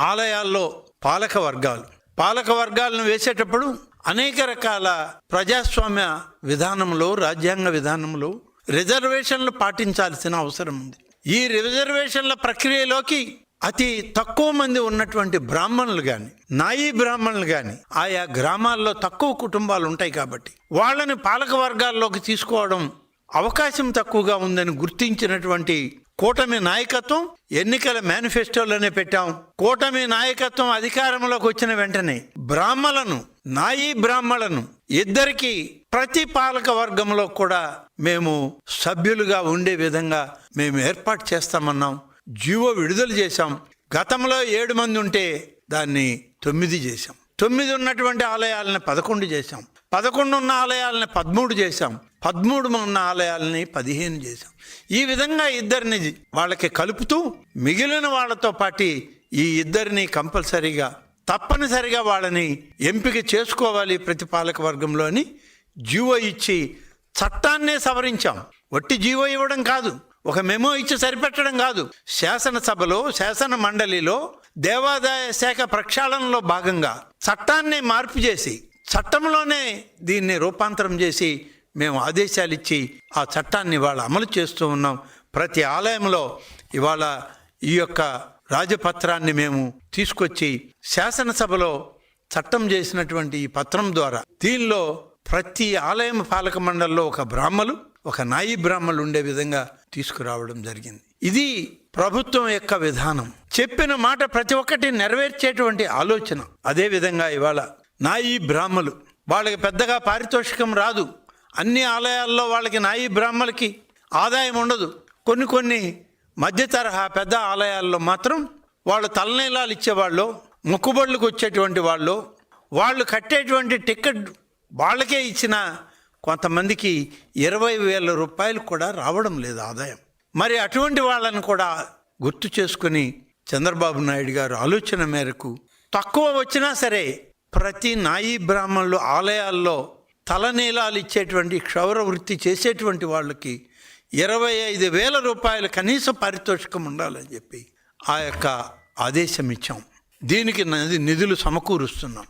ఆలయాల్లో పాలక వర్గాలు. పాలక వర్గాలను వేసేటప్పుడు అనేక రకాల ప్రజాస్వామ్య విధానంలో రాజ్యాంగ విధానంలో రిజర్వేషన్లు పాటించాల్సిన అవసరం ఉంది. ఈ రిజర్వేషన్ల ప్రక్రియలోకి అతి తక్కువ మంది ఉన్నటువంటి బ్రాహ్మణులు కానీ నాయీ బ్రాహ్మణులు కానీ ఆయా గ్రామాల్లో తక్కువ కుటుంబాలు ఉంటాయి కాబట్టి వాళ్ళని పాలక వర్గాల్లోకి తీసుకోవడం అవకాశం తక్కువగా ఉందని గుర్తించినటువంటి కూటమి నాయకత్వం ఎన్నికల మేనిఫెస్టోలోనే పెట్టాం. కూటమి నాయకత్వం అధికారంలోకి వచ్చిన వెంటనే బ్రాహ్మలను నాయీ బ్రాహ్మలను ఇద్దరికి ప్రతి పాలక వర్గంలో కూడా మేము సభ్యులుగా ఉండే విధంగా మేము ఏర్పాటు చేస్తామన్నాం. జీవో విడుదల చేశాం. గతంలో ఏడు మంది ఉంటే దాన్ని తొమ్మిది చేశాం. తొమ్మిది ఉన్నటువంటి ఆలయాలను పదకొండు చేశాం. పదకొండు ఉన్న ఆలయాలని పదమూడు చేశాం. పదమూడు ఉన్న ఆలయాలని పదిహేను చేశాం. ఈ విధంగా ఇద్దరిని వాళ్ళకి కలుపుతూ మిగిలిన వాళ్ళతో పాటి ఈ ఇద్దరిని కంపల్సరీగా తప్పనిసరిగా వాళ్ళని ఎంపిక చేసుకోవాలి ప్రతిపాలక వర్గంలో అని జీవో ఇచ్చి చట్టాన్నే సవరించాం. వట్టి జీవో ఇవ్వడం కాదు ఒక మెమో ఇచ్చి సరిపెట్టడం కాదు. శాసనసభలో శాసన మండలిలో దేవాదాయ శాఖ ప్రక్షాళనలో భాగంగా చట్టాన్ని మార్పు చేసి చట్టంలోనే దీన్ని రూపాంతరం చేసి మేము ఆదేశాలు ఇచ్చి ఆ చట్టాన్ని ఇవాళ అమలు చేస్తూ ఉన్నాం. ప్రతి ఆలయంలో ఇవాళ ఈ యొక్క రాజపత్రాన్ని మేము తీసుకొచ్చి శాసనసభలో చట్టం చేసినటువంటి ఈ పత్రం ద్వారా దీనిలో ప్రతి ఆలయం పాలక మండలిలో ఒక బ్రాహ్మలు ఒక నాయి బ్రాహ్మలు ఉండే విధంగా తీసుకురావడం జరిగింది. ఇది ప్రభుత్వం యొక్క విధానం. చెప్పిన మాట ప్రతి ఒక్కటి నెరవేర్చేటువంటి ఆలోచన. అదే విధంగా ఇవాళ నాయి బ్రాహ్మలు వాళ్ళకి పెద్దగా పారితోషికం రాదు. అన్ని ఆలయాల్లో వాళ్ళకి నాయి బ్రాహ్మలకి ఆదాయం ఉండదు. కొన్ని కొన్ని మధ్య తరహా పెద్ద ఆలయాల్లో మాత్రం వాళ్ళు తలనీలాలు ఇచ్చేవాళ్ళు మొక్కుబడులకు వచ్చేటువంటి వాళ్ళు వాళ్ళు కట్టేటువంటి టికెట్ వాళ్ళకే ఇచ్చిన కొంతమందికి ఇరవై వేల రూపాయలు కూడా రావడం లేదు ఆదాయం. మరి అటువంటి వాళ్ళని కూడా గుర్తు చేసుకుని చంద్రబాబు నాయుడు గారు ఆలోచన మేరకు తక్కువ వచ్చినా సరే ప్రతి నాయీ బ్రాహ్మణులు ఆలయాల్లో తలనీలాలు ఇచ్చేటువంటి క్షౌర వృత్తి చేసేటువంటి వాళ్ళకి ఇరవై ఐదు వేల రూపాయల కనీస పారితోషికం ఉండాలని చెప్పి ఆ యొక్క ఆదేశం ఇచ్చాం. దీనికి నది నిధులు సమకూరుస్తున్నాం.